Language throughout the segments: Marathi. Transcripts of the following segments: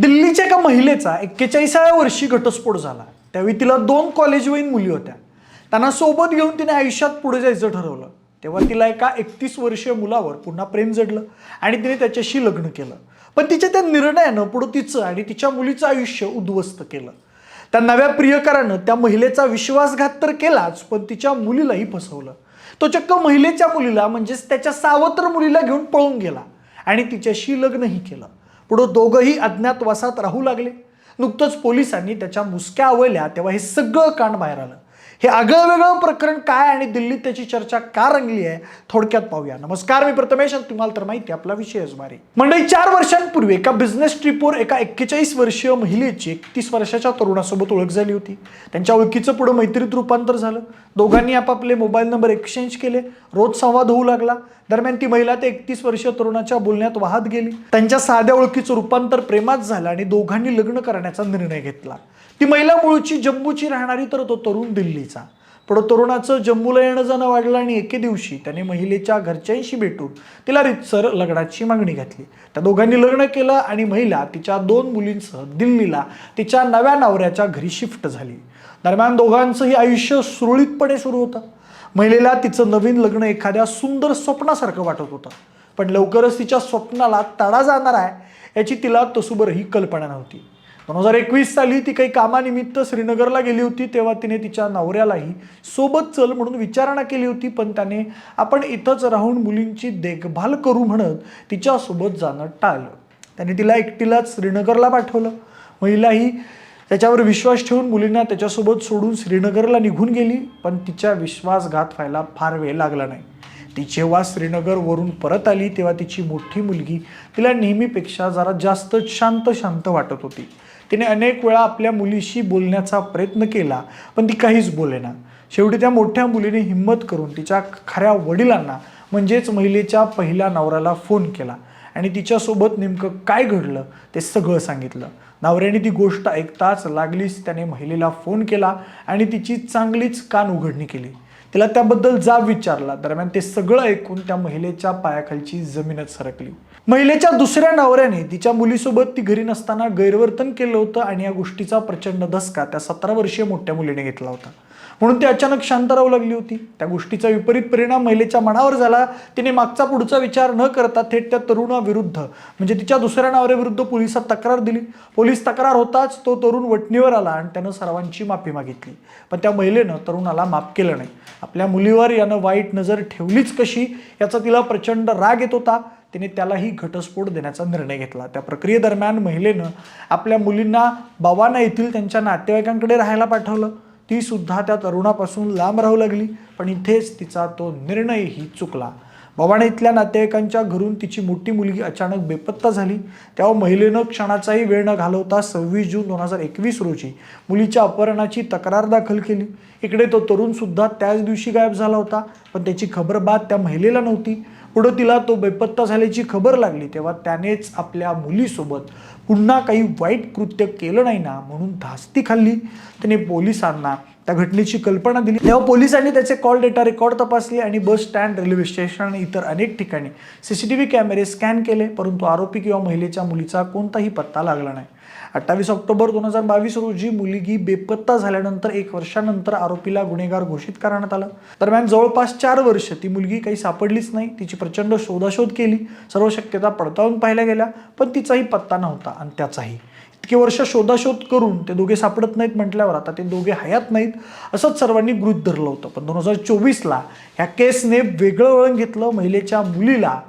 दिल्लीच्या एका महिलेचा एक्केचाळीसाव्या वर्षी घटस्फोट झाला. त्यावेळी तिला दोन कॉलेजवयीन मुली होत्या. त्यांना सोबत घेऊन तिने आयुष्यात पुढे जायचं ठरवलं. तेव्हा तिला एका एकतीस वर्षीय मुलावर पुन्हा प्रेम जडलं आणि तिने त्याच्याशी लग्न केलं. पण तिच्या त्या निर्णयानं पुढं तिचं आणि तिच्या मुलीचं आयुष्य उद्ध्वस्त केलं. त्या नव्या प्रियकरानं त्या महिलेचा विश्वासघात तर केलाच पण तिच्या मुलीलाही फसवलं. तो चक्क महिलेच्या मुलीला म्हणजेच त्याच्या सावत्र मुलीला घेऊन पळून गेला आणि तिच्याशी लग्नही केलं. पुढं दोघंही अज्ञातवासात राहू लागले. नुकतंच पोलिसांनी त्याच्या मुसक्या आवळल्या तेव्हा हे सगळं कांड बाहेर आलं. हे आगळं वेगळं प्रकरण काय आणि दिल्लीत त्याची चर्चा का रंगली आहे थोडक्यात पाहूया. नमस्कार मी प्रथमेश आणि तुम्हाला तर माहिती आपला विषय असणारी मंडळी चार वर्षांपूर्वी एका बिझनेस ट्रिपवर एका एक्केचाळीस वर्षीय महिलेची एकतीस वर्षाच्या तरुणासोबत ओळख झाली होती. त्यांच्या ओळखीचं पुढं मैत्रीत रूपांतर झालं. दोघांनी आपापले मोबाईल नंबर एक्सचेंज केले. रोज संवाद होऊ लागला. दरम्यान ती महिला त्या एकतीस वर्षीय तरुणाच्या बोलण्यात वाहत गेली. त्यांच्या साध्या ओळखीचं रूपांतर प्रेमात झालं आणि दोघांनी लग्न करण्याचा निर्णय घेतला. ती महिला मूळची जम्मूची राहणारी तर तो तरुण दिल्लीचा. पण तरुणाचं जम्मूला येणं जाणं वाढलं आणि एके दिवशी त्याने महिलेच्या घरच्यांशी भेटून तिला रितसर लग्नाची मागणी घातली. त्या दोघांनी लग्न केलं आणि महिला तिच्या दोन मुलींसह दिल्लीला तिच्या नव्या नवऱ्याच्या घरी शिफ्ट झाली. दरम्यान दोघांचंही आयुष्य सुरळीतपणे सुरू होतं. महिलेला तिचं नवीन लग्न एखाद्या सुंदर स्वप्नासारखं वाटत होतं. पण लवकरच तिच्या स्वप्नाला तडा जाणार आहे याची तिला तसुबरही कल्पना नव्हती. दोन हजार एकवीस साली ती काही कामानिमित्त श्रीनगरला गेली होती तेव्हा तिने तिच्या नवऱ्यालाही सोबत चल म्हणून विचारणा केली होती पण त्याने आपण इथंच राहून मुलींची देखभाल करू म्हणत तिच्यासोबत जाणं टाळलं. त्याने तिला एकटीलाच श्रीनगरला पाठवलं. महिलाही त्याच्यावर विश्वास ठेवून मुलींना त्याच्यासोबत सोडून श्रीनगरला निघून गेली पण तिच्या विश्वासघात व्हायला फार वेळ लागला नाही. ती जेव्हा श्रीनगरवरून परत आली तेव्हा तिची मोठी मुलगी तिला नेहमीपेक्षा जरा जास्त शांत शांत वाटत होती. तिने अनेक वेळा आपल्या मुलीशी बोलण्याचा प्रयत्न केला पण ती काहीच बोलेना. शेवटी त्या मोठ्या मुलीने हिंमत करून तिच्या खऱ्या वडिलांना म्हणजेच महिलेच्या पहिल्या नवऱ्याला फोन केला आणि तिच्यासोबत नेमकं काय घडलं ते सगळं सांगितलं. नवऱ्याने ती गोष्ट ऐकताच लागलीच त्याने महिलेला फोन केला आणि तिची चांगलीच कान उघडणी केली. तिला त्याबद्दल जाब विचारला. दरम्यान ते सगळं ऐकून त्या महिलेच्या पायाखालची जमीनच सरकली. महिलेच्या दुसऱ्या नवऱ्याने तिच्या मुलीसोबत ती घरी नसताना गैरवर्तन केलं होतं आणि या गोष्टीचा प्रचंड धसका त्या सतरा वर्षीय मोठ्या मुलीने घेतला होता. म्हणून ती अचानक शांत राहू लागली होती. त्या गोष्टीचा विपरीत परिणाम महिलेच्या मनावर झाला. तिने मागचा पुढचा विचार न करता थेट त्या तरुणाविरुद्ध म्हणजे तिच्या दुसऱ्या नवऱ्याविरुद्ध पोलिसात तक्रार दिली. पोलीस तक्रार होताच तो तरुण वटणीवर आला आणि त्यानं सर्वांची माफी मागितली. पण त्या महिलेनं तरुणाला माफ केलं नाही. आपल्या मुलीवर यानं वाईट नजर ठेवलीच कशी याचा तिला प्रचंड राग येत होता. तिने त्यालाही घटस्फोट देण्याचा निर्णय घेतला. त्या प्रक्रियेदरम्यान महिलेनं आपल्या मुलींना बावाना येथील त्यांच्या नातेवाईकांकडे राहायला पाठवलं. तीसुद्धा त्या तरुणापासून लांब राहू लागली. पण इथेच तिचा तो निर्णयही चुकला. भवाना इथल्या नातेवाईकांच्या घरून तिची मोठी मुलगी अचानक बेपत्ता झाली. तेव्हा महिलेनं क्षणाचाही वेळ न घालवता सव्वीस जून दोन हजार एकवीस रोजी मुलीच्या अपहरणाची तक्रार दाखल केली. इकडे तो तरुणसुद्धा त्याच दिवशी गायब झाला होता पण त्याची खबर बाद त्या महिलेला नव्हती. पुढं तिला तो बेपत्ता झाल्याची खबर लागली तेव्हा त्यानेच आपल्या मुलीसोबत पुन्हा काही वाईट कृत्य केलं नाही ना म्हणून धास्ती खाल्ली. त्याने पोलिसांना त्या घटनेची कल्पना दिली. तेव्हा पोलिसांनी त्याचे कॉल डेटा रेकॉर्ड तपासले आणि बस स्टँड रेल्वे स्टेशन आणि इतर अनेक ठिकाणी सी सी टी व्ही कॅमेरे स्कॅन केले. परंतु आरोपी किंवा महिलेच्या मुलीचा कोणताही पत्ता लागला नाही. अठ्ठावीस ऑक्टोबर दोन हजार बावीस रोजी मुलगी बेपत्ता झाल्यानंतर एक वर्षानंतर आरोपीला गुन्हेगार घोषित करण्यात आलं. दरम्यान जवळपास चार वर्ष ती मुलगी काही सापडलीच नाही. तिची प्रचंड शोधाशोध केली. सर्व शक्यता पडताळून पाहिल्या गेल्या पण तिचाही पत्ता नव्हता आणि त्याचाही. इतके वर्ष शोधाशोध करून ते दोघे सापडत नाहीत म्हटल्यावर आता ते दोघे हयात नाहीत असंच सर्वांनी गृहित धरलं होतं. पण दोन हजार चोवीसला ह्या केसने वेगळं वळण घेतलं. महिलेच्या मुलीला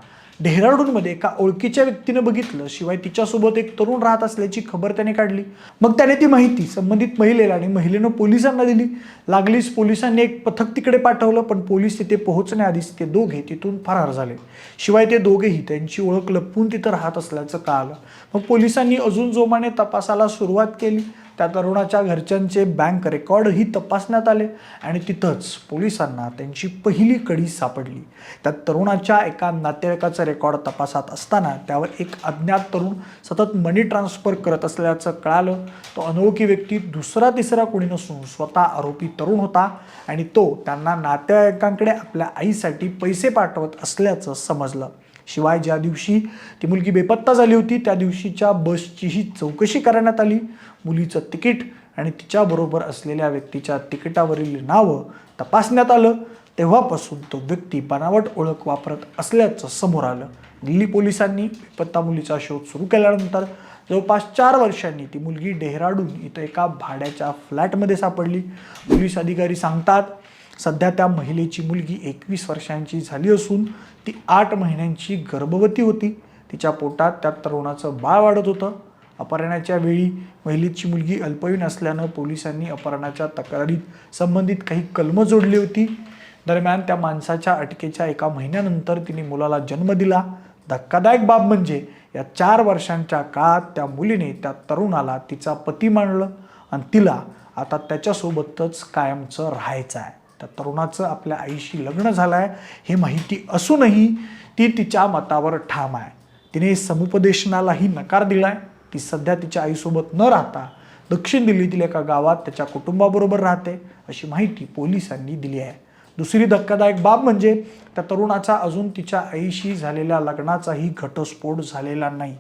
डेहराडूनमध्ये एका ओळखीच्या व्यक्तीनं बघितलं शिवाय तिच्यासोबत एक तरुण राहत असल्याची खबर त्याने काढली. मग त्याने ती माहिती संबंधित महिलेला आणि महिलेनं पोलिसांना दिली. लागलीच पोलिसांनी एक पथक तिकडे पाठवलं पण पोलीस तिथे पोहोचण्याआधीच ते दोघे तिथून फरार झाले. शिवाय ते दोघेही त्यांची ओळख लपवून तिथं राहत असल्याचं कळालं. मग पोलिसांनी अजून जोमाने तपासाला सुरुवात केली. त्या तरुणाच्या घरच्यांचे बँक रेकॉर्डही तपासण्यात आले आणि तिथंच पोलिसांना त्यांची पहिली कडी सापडली. त्या तरुणाच्या एका नातेवाईकाचा रेकॉर्ड तपासात असताना त्यावर एक अज्ञात तरुण सतत मनी ट्रान्सफर करत असल्याचं कळालं. तो अनोळखी व्यक्ती दुसरा तिसरा कोणी नसून स्वतः आरोपी तरुण होता आणि तो त्यांना नातेवाईकांकडे आपल्या आईसाठी पैसे पाठवत असल्याचं समजलं. शिवाय ज्या दिवशी ती मुलगी बेपत्ता झाली होती त्या दिवशीच्या बसचीही चौकशी करण्यात आली. मुलीचं तिकीट आणि तिच्याबरोबर असलेल्या व्यक्तीच्या तिकिटावरील नावं तपासण्यात आलं. तेव्हापासून तो व्यक्ती बनावट ओळख वापरत असल्याचं समोर आलं. दिल्ली पोलिसांनी बेपत्ता मुलीचा शोध सुरू केल्यानंतर जवळपास चार वर्षांनी ती मुलगी डेहराडून इथं एका भाड्याच्या फ्लॅटमध्ये सापडली. पोलीस अधिकारी सांगतात सध्या त्या महिलेची मुलगी एकवीस वर्षांची झाली असून ती आठ महिन्यांची गर्भवती होती. तिच्या पोटात त्या तरुणाचं बाळ वाढत होतं. अपहरणाच्या वेळी महिलेची मुलगी अल्पवयीन असल्यानं पोलिसांनी अपहरणाच्या तक्रारीत संबंधित काही कलमं जोडली होती. दरम्यान त्या माणसाच्या अटकेच्या एका महिन्यानंतर तिने मुलाला जन्म दिला. धक्कादायक बाब म्हणजे या चार वर्षांच्या काळात त्या मुलीने त्या तरुणाला तिचा पती मानलं आणि तिला आता त्याच्यासोबतच कायमचं राहायचं आहे. त्या तरुणाचं आपल्या आईशी लग्न झालं आहे हे माहिती असूनही ती तिच्या मतावर ठाम आहे. तिने समुपदेशनालाही नकार दिला आहे ती सध्या तिच्या आईसोबत न राहता दक्षिण दिल्लीतील एका गावात त्याच्या कुटुंबाबरोबर राहते अशी माहिती पोलिसांनी दिली आहे. दुसरी धक्कादायक बाब म्हणजे त्या तरुणाचा अजून तिच्या आईशी झालेल्या लग्नाचाही घटस्फोट झालेला नाही.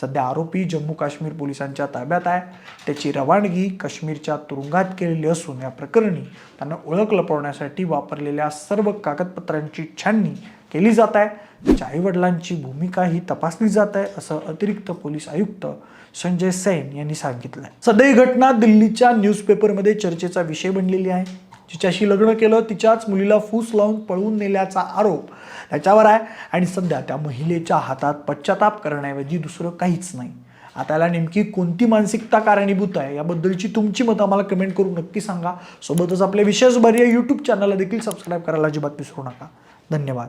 सध्या आरोपी जम्मू काश्मीर पोलिसांच्या ताब्यात आहे. त्याची रवानगी काश्मीरच्या तुरुंगात केलेली असून या प्रकरणी त्यांना ओळख लपवण्यासाठी वापरलेल्या सर्व कागदपत्रांची छाननी केली जात आहे. त्याच्या आईवडिलांची भूमिका ही तपासली जात आहे असं अतिरिक्त पोलीस आयुक्त संजय सैन यांनी सांगितलं सध्या ही घटना दिल्लीच्या न्यूजपेपरमध्ये चर्चेचा विषय बनलेली आहे. जिच्याशी लग्न केलं तिच्याच मुलीला फूस लावून पळवून नेल्याचा आरोप त्याच्यावर आहे. आणि सध्या त्या महिलेच्या हातात पश्चाताप करण्याऐवजी दुसरं काहीच नाही. आता याला नेमकी कोणती मानसिकता कारणीभूत आहे याबद्दलची तुमची मतं आम्हाला कमेंट करून नक्की सांगा. सोबतच आपल्या विशेष बरी यूट्यूब चॅनलला देखील सबस्क्राईब करायला अजिबात विसरू नका. धन्यवाद.